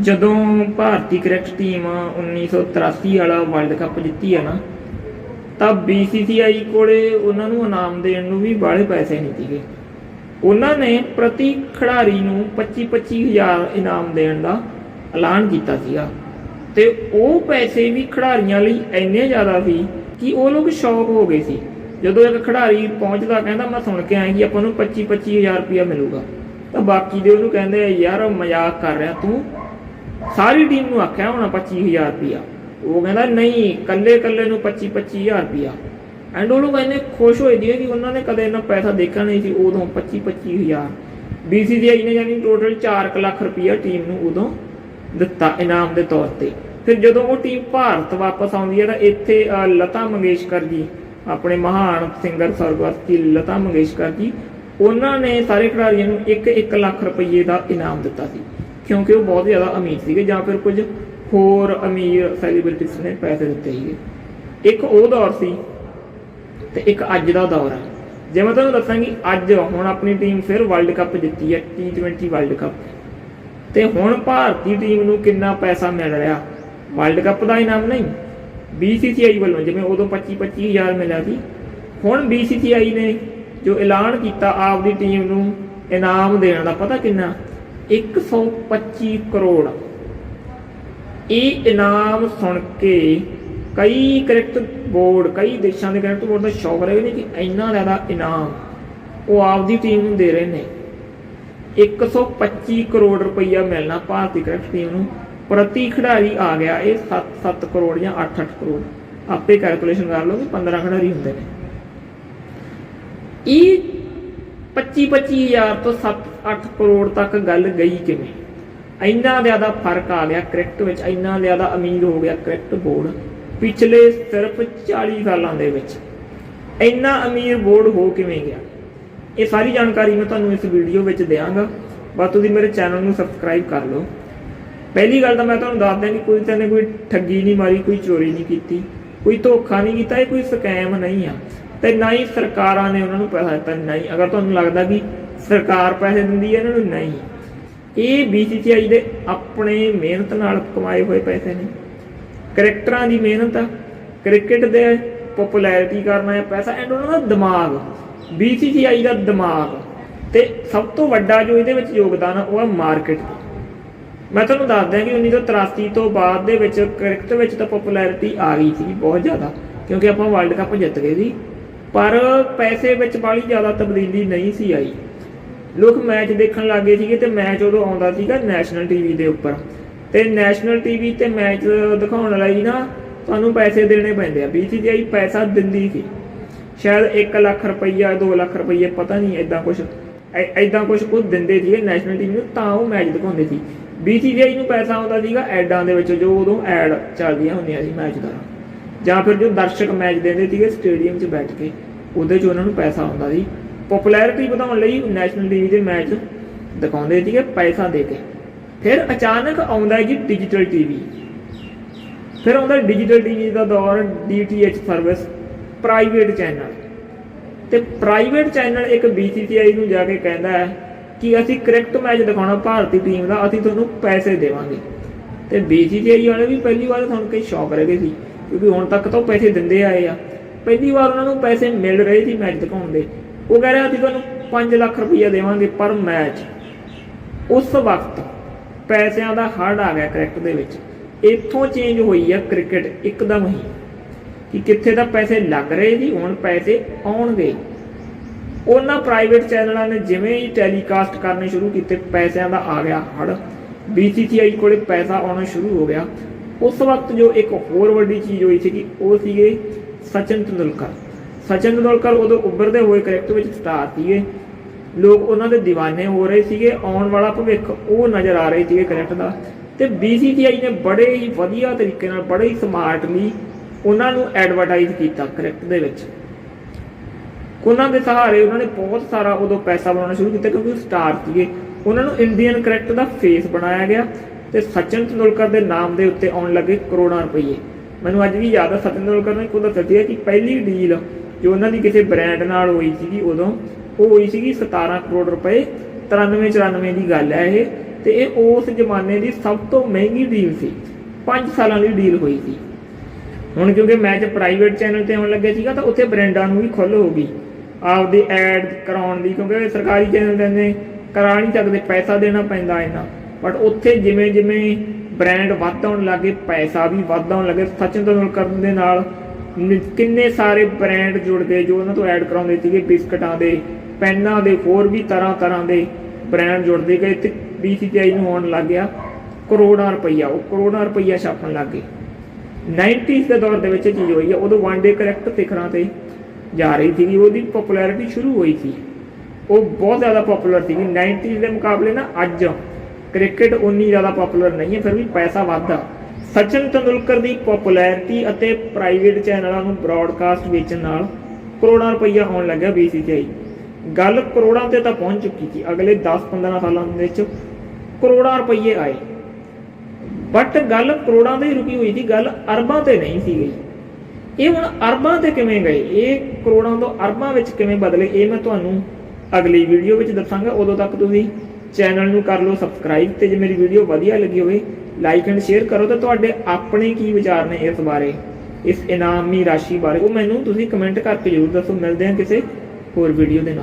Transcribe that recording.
ਜਦੋਂ ਭਾਰਤੀ cricket team 1983 ਵਾਲਾ world cup ਜਿੱਤੀ ਹੈ ਨਾ, ਤਾਂ BCCI ਕੋਲੇ ਉਹਨਾਂ ਨੂੰ ਇਨਾਮ ਦੇਣ ਨੂੰ ਵੀ ਬਾਹਲੇ ਪੈਸੇ ਨਹੀਂ ਸੀਗੇ। ਉਹਨਾਂ ਨੇ ਪ੍ਰਤੀ ਖਿਡਾਰੀ ਨੂੰ 25 ਹਜ਼ਾਰ ਇਨਾਮ ਦੇਣ ਦਾ ਐਲਾਨ ਕੀਤਾ ਸੀਗਾ। ਤੇ ਉਹ ਪੈਸੇ ਵੀ ਖਿਡਾਰੀਆਂ ਲਈ ਇੰਨੇ ਜ਼ਿਆਦਾ ਸੀ ਕਿ ਉਹ ਲੋਕ ਸ਼ੌਕ ਹੋ ਗਏ ਸੀ। ਜਦੋਂ ਇੱਕ ਖਿਡਾਰੀ ਪਹੁੰਚਦਾ, ਕਹਿੰਦਾ, ਮੈਂ ਸੁਣ ਕੇ ਆਇਆ ਕਿ ਆਪਾਂ ਨੂੰ 25 25000 ਰੁਪਇਆ ਮਿਲੂਗਾ। ਤਾਂ ਬਾਕੀ ਦੇ ਉਹਨੂੰ ਕਹਿੰਦੇ ਯਾਰ, ਮਜ਼ਾਕ ਕਰ ਰਿਹਾ ਤੂੰ। ਸਾਰੀ ਟੀਮ ਨੂੰ ਆਖਿਆ ਹੋਣਾ 25000 ਰੁਪਇਆ। ਉਹ ਕਹਿੰਦਾ, ਨਹੀਂ ਕੱਲੇ ਕੱਲੇ ਨੂੰ 25 25000 ਰੁਪਇਆ। ਐਂਡ ਉਹ ਲੋਕ ਇੰਨੇ ਖੁਸ਼ ਹੋਏ ਦੀ ਕਿ ਉਹਨਾਂ ਨੇ ਕਦੇ ਇੰਨਾ ਪੈਸਾ ਦੇਖਿਆ ਨਹੀਂ ਸੀ, ਉਦੋਂ 25 25000 BCCI ਨੇ ਯਾਨੀ ਟੋਟਲ 4 ਲੱਖ ਰੁਪਇਆ ਟੀਮ ਨੂੰ ਉਦੋਂ ਦਿੱਤਾ ਇਨਾਮ ਦੇ ਤੌਰ ਤੇ। ਫਿਰ ਜਦੋਂ ਉਹ ਟੀਮ ਭਾਰਤ ਵਾਪਸ ਆਉਂਦੀ ਹੈ ਤਾਂ ਇੱਥੇ ਲਤਾ ਮੰਗੇਸ਼ਕਰ ਜੀ, ਆਪਣੇ ਮਹਾਨ ਸਿੰਗਰ ਸਰਗੁਜ਼ਸ਼ਤੀ ਲਤਾ ਮੰਗੇਸ਼ਕਰ ਜੀ, ਉਹਨਾਂ ਨੇ ਸਾਰੇ ਖਿਡਾਰੀਆਂ ਨੂੰ 1-1 ਲੱਖ ਰੁਪਏ ਦਾ ਇਨਾਮ ਦਿੱਤਾ ਸੀ। ਕਿਉਂਕਿ ਉਹ ਬਹੁਤ ਜ਼ਿਆਦਾ ਅਮੀਰ ਸੀਗੇ ਜਾਂ ਫਿਰ ਕੁਝ ਹੋਰ ਅਮੀਰ ਸੈਲੀਬ੍ਰਿਟੀਜ਼ ਨੇ ਪੈਸੇ ਦਿੱਤੇ ਸੀਗੇ। ਇੱਕ ਉਹ ਦੌਰ ਸੀ ਤੇ ਇੱਕ ਅੱਜ ਦਾ ਦੌਰ ਹੈ ਜੇ ਮੈਂ ਤੁਹਾਨੂੰ ਦੱਸਾਂਗੀ, ਅੱਜ ਹੁਣ ਆਪਣੀ ਟੀਮ ਫਿਰ ਵਰਲਡ ਕੱਪ ਜਿੱਤੀ ਹੈ T20 ਵਰਲਡ ਕੱਪ ਤੇ ਹੁਣ ਭਾਰਤੀ ਟੀਮ ਨੂੰ ਕਿੰਨਾ ਪੈਸਾ ਮਿਲ ਰਿਹਾ? ਵਰਲਡ ਕੱਪ ਦਾ ਇਨਾਮ ਨਹੀਂ BCCI ਵੱਲੋਂ, ਜਿਵੇਂ ਉਦੋਂ 25 25000 ਮਿਲਿਆ ਸੀ। ਹੁਣ BCCI ਨੇ ਜੋ ਐਲਾਨ ਕੀਤਾ ਆਪਦੀ ਟੀਮ ਨੂੰ ਇਨਾਮ ਦੇਣ ਦਾ, ਪਤਾ ਕਿੰਨਾ? 125 ਕਰੋੜ। ਇਹ ਇਨਾਮ ਸੁਣ ਕੇ ਕਈ ਕ੍ਰਿਕਟ ਬੋਰਡ, ਕਈ ਦੇਸ਼ਾਂ ਦੇ ਕ੍ਰਿਕਟ ਬੋਰਡ ਦਾ ਸ਼ੌਕ ਰਹੇ ਨੇ ਕਿ ਇੰਨਾ ਜ਼ਿਆਦਾ ਇਨਾਮ ਉਹ ਆਪਦੀ ਟੀਮ ਨੂੰ ਦੇ ਰਹੇ ਨੇ। 125 ਕਰੋੜ ਰੁਪਈਆ ਮਿਲਣਾ ਭਾਰਤੀ ਕ੍ਰਿਕਟ ਟੀਮ ਨੂੰ। ਪ੍ਰਤੀ ਖਿਡਾਰੀ ਆ ਗਿਆ ਇਹ 7-7 ਕਰੋੜ ਜਾਂ 8-8 ਕਰੋੜ। ਆਪੇ ਕੈਲਕੂਲੇਸ਼ਨ ਕਰ ਲਓ 15 ਖਿਡਾਰੀ ਹੁੰਦੇ ਨੇ। ਇਹ 25-25 ਹਜ਼ਾਰ ਤੋਂ 7-8 ਕਰੋੜ ਤੱਕ ਗੱਲ ਗਈ ਕਿਵੇਂ? ਇੰਨਾ ਜ਼ਿਆਦਾ ਫ਼ਰਕ ਆ ਗਿਆ ਕ੍ਰਿਕਟ ਵਿੱਚ, ਇੰਨਾ ਜ਼ਿਆਦਾ ਅਮੀਰ ਹੋ ਗਿਆ ਕ੍ਰਿਕਟ ਬੋਰਡ ਪਿਛਲੇ ਸਿਰਫ 40 ਸਾਲਾਂ ਦੇ ਵਿੱਚ। ਇੰਨਾ ਅਮੀਰ ਬੋਰਡ ਹੋ ਕਿਵੇਂ ਗਿਆ? ਇਹ ਸਾਰੀ ਜਾਣਕਾਰੀ ਮੈਂ ਤੁਹਾਨੂੰ ਇਸ ਵੀਡੀਓ ਵਿੱਚ ਦਿਆਂਗਾ। ਬਸ ਤੁਸੀਂ ਮੇਰੇ ਚੈਨਲ ਨੂੰ ਸਬਸਕ੍ਰਾਈਬ ਕਰ ਲਓ। ਪਹਿਲੀ ਗੱਲ ਤਾਂ ਮੈਂ ਤੁਹਾਨੂੰ ਦੱਸ ਦਿਆਂ ਕਿ ਕੋਈ ਤੈਨੇ ਕੋਈ ਠੱਗੀ ਨਹੀਂ ਮਾਰੀ, ਕੋਈ ਚੋਰੀ ਨਹੀਂ ਕੀਤੀ, ਕੋਈ ਧੋਖਾ ਨਹੀਂ ਕੀਤਾ, ਇਹ ਕੋਈ ਸਕੈਮ ਨਹੀਂ ਆ। ਤੇ ਨਾ ਹੀ ਸਰਕਾਰਾਂ ਨੇ ਉਹਨਾਂ ਨੂੰ ਪੈਸਾ ਦਿੱਤਾ ਨਹੀਂ ਅਗਰ ਤੁਹਾਨੂੰ ਲੱਗਦਾ ਕਿ ਸਰਕਾਰ ਪੈਸੇ ਦਿੰਦੀ ਹੈ, ਇਹਨਾਂ ਨੂੰ ਨਹੀਂ। ਇਹ BCCI ਦੇ ਆਪਣੇ ਮਿਹਨਤ ਨਾਲ ਕਮਾਏ ਹੋਏ ਪੈਸੇ ਨੇ। ਕ੍ਰਿਕਟਰਾਂ ਦੀ ਮਿਹਨਤ ਆ। ਕ੍ਰਿਕਟ ਦੇ ਪਪੂਲੈਰਿਟੀ ਕਰਨਾ ਹੈ ਪੈਸਾ ਐਂਡ ਉਹਨਾਂ ਦਾ ਦਿਮਾਗ। BCCI ਦਾ ਦਿਮਾਗ। ਤੇ ਸਭ ਤੋਂ ਵੱਡਾ ਜੋ ਇਹਦੇ ਵਿੱਚ ਯੋਗਦਾਨ ਆ, ਉਹ ਆ ਮਾਰਕੀਟ ਮੈਂ ਤੁਹਾਨੂੰ ਦੱਸ ਦਿਆਂ ਕਿ 1983 ਤੋਂ ਬਾਅਦ ਦੇ ਵਿੱਚ ਕ੍ਰਿਕਟ ਵਿੱਚ ਤਾਂ ਪਪੂਲੈਰਿਟੀ ਆ ਗਈ ਸੀ ਬਹੁਤ ਜ਼ਿਆਦਾ, ਕਿਉਂਕਿ ਆਪਾਂ ਵਰਲਡ ਕੱਪ ਜਿੱਤ ਗਏ ਸੀ। ਪਰ ਪੈਸੇ ਵਿੱਚ ਬਾਲੀ ਜ਼ਿਆਦਾ ਤਬਦੀਲੀ ਨਹੀਂ ਸੀ ਆਈ। ਲੋਕ ਮੈਚ ਦੇਖਣ ਲੱਗੇ ਸੀਗੇ ਤੇ ਮੈਚ ਉਦੋਂ ਆਉਂਦਾ ਸੀਗਾ ਨੈਸ਼ਨਲ ਟੀਵੀ ਦੇ ਉੱਪਰ। ਤੇ ਨੈਸ਼ਨਲ ਟੀਵੀ ਤੇ ਮੈਚ ਦਿਖਾਉਣ ਲਈ ਨਾ ਤੁਹਾਨੂੰ ਪੈਸੇ ਦੇਣੇ ਪੈਂਦੇ ਆ। BCCI ਪੈਸਾ ਦਿੰਦੀ ਸੀ। ਸ਼ਾਇਦ 1 ਲੱਖ ਰੁਪਈਆ 2 ਲੱਖ ਰੁਪਈਏ, ਪਤਾ ਨਹੀਂ ਐਦਾਂ ਕੁਝ ਐਦਾਂ ਕੁਝ ਉਹ ਦਿੰਦੇ ਸੀਗੇ ਨੈਸ਼ਨਲ ਟੀਵੀ ਨੂੰ, ਤਾਂ ਉਹ ਮੈਚ ਦਿਖਾਉਂਦੇ ਸੀ। BCCI ਨੂੰ ਪੈਸਾ ਆਉਂਦਾ ਸੀਗਾ, ਐਡਾਂ ਦੇ ਵਿੱਚ ਜੋ ਉਦੋਂ ਐਡ ਚੱਲਦੀਆਂ ਹੁੰਦੀਆਂ ਸੀ ਮੈਚ ਦਾ। ਜਾਂ ਫਿਰ ਜੋ ਦਰਸ਼ਕ ਮੈਚ ਦਿੰਦੇ ਸੀਗੇ ਸਟੇਡੀਅਮ 'ਚ ਬੈਠ ਕੇ। ਉਹਦੇ 'ਚ ਉਹਨਾਂ ਨੂੰ ਪੈਸਾ ਆਉਂਦਾ ਸੀ। ਪਪੂਲੈਰਿਟੀ ਵਧਾਉਣ ਲਈ ਨੈਸ਼ਨਲ ਟੀਵੀ ਦੇ ਮੈਚ ਦਿਖਾਉਂਦੇ ਸੀਗੇ ਪੈਸਾ ਦੇ ਕੇ। ਫਿਰ ਅਚਾਨਕ ਆਉਂਦਾ ਹੈ ਜੀ ਡਿਜੀਟਲ ਟੀਵੀ ਫਿਰ ਆਉਂਦਾ ਡਿਜੀਟਲ ਟੀਵੀ ਦਾ ਦੌਰ DTH ਸਰਵਿਸ ਪ੍ਰਾਈਵੇਟ ਚੈਨਲ ਤੇ ਪ੍ਰਾਈਵੇਟ ਚੈਨਲ ਇੱਕ BCCI ਨੂੰ ਜਾ ਕੇ ਕਹਿੰਦਾ ਹੈ ਕਿ ਅਸੀਂ ਕ੍ਰਿਕਟ ਮੈਚ ਦਿਖਾਉਣਾ, ਭਾਰਤੀ ਟੀਮ ਦਾ, ਅਸੀਂ ਤੁਹਾਨੂੰ ਪੈਸੇ ਦੇਵਾਂਗੇ। ਤੇ BCCI ਵਾਲੇ ਵੀ ਪਹਿਲੀ ਵਾਰ ਸੁਣ ਕੇ ਸ਼ੌਕ ਰਹਿ ਗਏ ਸੀ, ਕਿਉਂਕਿ ਹੁਣ ਤੱਕ ਤਾਂ ਉਹ ਪੈਸੇ ਦਿੰਦੇ ਆਏ ਆ। ਪਹਿਲੀ ਵਾਰ ਉਹਨਾਂ ਨੂੰ ਪੈਸੇ ਮਿਲ ਰਹੇ ਸੀ ਮੈਚ ਦਿਖਾਉਣ ਦੇ। ਉਹ ਕਹਿ ਰਿਹਾ, ਅਸੀਂ ਤੁਹਾਨੂੰ 5 ਲੱਖ ਰੁਪਈਆ ਦੇਵਾਂਗੇ ਪਰ ਮੈਚ ਉਸ ਵਕਤ ਪੈਸਿਆਂ ਦਾ ਹੜ ਆ ਗਿਆ ਕ੍ਰਿਕਟ ਦੇ ਵਿੱਚ। ਇੱਥੋਂ ਚੇਂਜ ਹੋਈ ਆ ਕ੍ਰਿਕਟ ਇੱਕਦਮ ਹੀ। ਕਿ ਕਿੱਥੇ ਤਾਂ ਪੈਸੇ ਲੱਗ ਰਹੇ ਸੀ, ਹੁਣ ਪੈਸੇ ਆਉਣਗੇ। ਉਹਨਾਂ ਪ੍ਰਾਈਵੇਟ ਚੈਨਲਾਂ ਨੇ ਜਿਵੇਂ ਹੀ ਟੈਲੀਕਾਸਟ ਕਰਨੇ ਸ਼ੁਰੂ ਕੀਤੇ, ਪੈਸਿਆਂ ਦਾ ਆ ਗਿਆ ਹੜ BCCI ਕੋਲੇ ਪੈਸਾ ਆਉਣਾ ਸ਼ੁਰੂ ਹੋ ਗਿਆ। ਉਸ ਵਕਤ ਜੋ ਇੱਕ ਹੋਰ ਵੱਡੀ ਚੀਜ਼ ਹੋਈ ਸੀ ਕਿ ਉਹ ਸੀਗੇ ਸਚਿਨ ਤੇਂਦੁਲਕਰ। ਸਚਿਨ ਤੇਂਦੁਲਕਰ ਉਦੋਂ ਉੱਭਰਦੇ ਹੋਏ ਕ੍ਰਿਕਟ ਵਿੱਚ ਸਟਾਰ ਸੀਗੇ। ਲੋਕ ਉਹਨਾਂ ਦੇ دیਵਾਨੇ ਹੋ ਰਹੇ ਸੀਗੇ। ਆਉਣ ਵਾਲਾ ਭਵਿੱਖ ਉਹ ਨਜ਼ਰ ਆ ਰਹੀ ਸੀਗੇ ਕ੍ਰਿਕਟ ਦਾ। ਤੇ BCCI ਨੇ ਬੜੇ ਹੀ ਵਧੀਆ ਤਰੀਕੇ ਨਾਲ, ਬੜੇ ਹੀ ਸਮਾਰਟਲੀ ਉਹਨਾਂ ਨੂੰ ਐਡਵਰਟਾਈਜ਼ ਕੀਤਾ ਕ੍ਰਿਕਟ ਦੇ ਵਿੱਚ। ਉਹਨਾਂ ਦੇ ਸਹਾਰੇ ਉਹਨਾਂ ਨੇ ਬਹੁਤ ਸਾਰਾ ਉਦੋਂ ਪੈਸਾ ਬਣਾਉਣਾ ਸ਼ੁਰੂ ਕੀਤਾ ਕਿਉਂਕਿ ਉਹ ਸਟਾਰ ਸੀਗੇ। ਉਹਨਾਂ ਨੂੰ ਇੰਡੀਅਨ ਕ੍ਰਿਕਟ ਦਾ ਫੇਸ ਬਣਾਇਆ ਗਿਆ ਤੇ ਸਚਿਨ ਤੇਂਦੁਲਕਰ ਦੇ ਨਾਮ ਦੇ ਉੱਤੇ ਆਉਣ ਲੱਗੇ ਕਰੋੜਾਂ ਰੁਪਏ ਮੈਨੂੰ ਅੱਜ ਵੀ ਯਾਦ ਆ ਸਚਿਨ ਤੇਂਦੁਲਕਰ ਨੇ ਖੁਦ ਦੱਸਿਆ ਕਿ ਪਹਿਲੀ ਡੀਲ ਜੋ ਉਹਨਾਂ ਦੀ ਕਿਸੇ ਬ੍ਰਾਂਡ ਨਾਲ ਹੋਈ ਸੀਗੀ ਉਦੋਂ, ਉਹ ਹੋਈ ਸੀਗੀ 17 ਕਰੋੜ ਰੁਪਏ 93 94 ਦੀ ਗੱਲ ਹੈ ਇਹ, ਤੇ ਇਹ ਉਸ ਜ਼ਮਾਨੇ ਦੀ ਸਭ ਤੋਂ ਮਹਿੰਗੀ ਡੀਲ ਸੀ। 5 ਸਾਲਾਂ ਦੀ ਡੀਲ ਹੋਈ ਸੀ। ਹੁਣ ਕਿਉਂਕਿ ਮੈਚ ਪ੍ਰਾਈਵੇਟ ਚੈਨਲ ਤੇ ਆਉਣ ਲੱਗਿਆ ਸੀਗਾ, ਤਾਂ ਉੱਥੇ ਬ੍ਰਾਂਡਾਂ ਨੂੰ ਵੀ ਖੁੱਲ ਹੋ ਗਈ। ਆਪਦੀ ਐਡ ਕਰਾਉਣ ਦੀ, ਕਿਉਂਕਿ ਸਰਕਾਰੀ ਚੈਨਲ ਤੇ ਨੇ ਕਰਾ ਨਹੀਂ ਸਕਦੇ, ਪੈਸਾ ਦੇਣਾ ਪੈਂਦਾ ਇਹਨਾਂ। ਬਟ ਉੱਥੇ ਜਿਵੇਂ ਜਿਵੇਂ ਬ੍ਰਾਂਡ ਵੱਧ ਆਉਣ ਲੱਗੇ, ਪੈਸਾ ਵੀ ਵੱਧ ਆਉਣ ਲੱਗੇ। ਸਚਿਨ ਤੇਂਦੁਲਕਰ ਦੇ ਨਾਲ ਕਿੰਨੇ ਸਾਰੇ ਬ੍ਰਾਂਡ ਜੁੜ ਗਏ ਜੋ ਉਹਨਾਂ ਤੋਂ ਐਡ ਕਰਾਉਂਦੇ ਸੀਗੇ, ਬਿਸਕਟਾਂ ਦੇ, ਪੈਨਾਂ ਦੇ, ਹੋਰ ਵੀ ਤਰ੍ਹਾਂ ਤਰ੍ਹਾਂ ਦੇ ਬ੍ਰਾਂਡ ਜੁੜਦੇ ਗਏ ਤੇ BCCI ਨੂੰ ਆਉਣ ਲੱਗ ਗਿਆ ਕਰੋੜਾਂ ਰੁਪਈਆ। ਉਹ ਕਰੋੜਾਂ ਰੁਪਈਆ ਛਾਪਣ ਲੱਗ ਗਏ। 90s ਦੇ ਦੌਰ ਦੇ ਵਿੱਚ ਇਹ ਚੀਜ਼ ਹੋਈ ਹੈ ਉਦੋਂ ਵਨ ਡੇ ਕਰੈਕਟ ਸਿਖਰਾਂ ਤੇ ਜਾ ਰਹੀ ਸੀਗੀ। ਉਹਦੀ ਪਪੂਲੈਰਿਟੀ ਸ਼ੁਰੂ ਹੋਈ ਸੀ। ਉਹ ਬਹੁਤ ਜ਼ਿਆਦਾ ਪਪੂਲਰ ਸੀਗੀ। 90s ਦੇ ਮੁਕਾਬਲੇ ਨਾ ਅੱਜ ਕ੍ਰਿਕਟ ਉਨੀ ਜ਼ਿਆਦਾ ਪਪੂਲਰ ਨਹੀਂ ਹੈ, ਫਿਰ ਵੀ ਪੈਸਾ ਵੱਧਦਾ। ਸਚਿਨ ਤੰਦੁਲਕਰ ਦੀ ਪਪੂਲੈਰਿਟੀ ਅਤੇ ਪ੍ਰਾਈਵੇਟ ਚੈਨਲਾਂ ਨੂੰ ਬ੍ਰਾਡਕਾਸਟ ਵੇਚਣ ਨਾਲ ਕਰੋੜਾਂ ਰੁਪਈਆ ਆਉਣ ਲੱਗਾ BCCI ਗੱਲ ਕਰੋੜਾਂ ਤੇ ਤਾਂ ਪਹੁੰਚ ਚੁੱਕੀ ਸੀ, ਅਗਲੇ 10-15 ਸਾਲਾਂ ਦੇ ਵਿੱਚ ਕਰੋੜਾਂ ਰੁਪਈਏ ਆਏ। ਬਟ ਗੱਲ ਕਰੋੜਾਂ ਤੇ ਰੁਕੀ ਹੋਈ ਸੀ, ਗੱਲ ਅਰਬਾਂ ਤੇ ਨਹੀਂ ਸੀ ਗਈ। ਇਹ ਹੁਣ ਅਰਬਾਂ ਤੇ ਕਿਵੇਂ ਗਏ? ਇਹ ਕਰੋੜਾਂ ਤੋਂ ਅਰਬਾਂ ਵਿੱਚ ਕਿਵੇਂ ਬਦਲੇ? ਇਹ ਮੈਂ ਤੁਹਾਨੂੰ ਅਗਲੀ ਵੀਡੀਓ ਵਿੱਚ ਦੱਸਾਂਗਾ, ਉਦੋਂ ਤੱਕ ਤੁਸੀਂ ਚੈਨਲ ਨੂੰ ਕਰ ਲਓ ਸਬਸਕ੍ਰਾਈਬ ਤੇ ਜੇ ਮੇਰੀ ਵੀਡੀਓ ਵਧੀਆ ਲੱਗੀ ਹੋਵੇ ਲਾਈਕ ਐਂਡ ਸ਼ੇਅਰ ਕਰੋ ਤੇ ਤੁਹਾਡੇ ਆਪਣੇ ਕੀ ਵਿਚਾਰ ਨੇ ਇਸ ਬਾਰੇ, ਇਸ ਇਨਾਮੀ ਰਾਸ਼ੀ ਬਾਰੇ। ਉਹ ਮੈਨੂੰ ਤੁਸੀਂ ਕਮੈਂਟ ਕਰਕੇ ਜ਼ਰੂਰ ਦੱਸੋ। ਮਿਲਦੇ ਹਾਂ ਕਿਸੇ ਹੋਰ ਵੀਡੀਓ ਦੇ ਨਾਲ।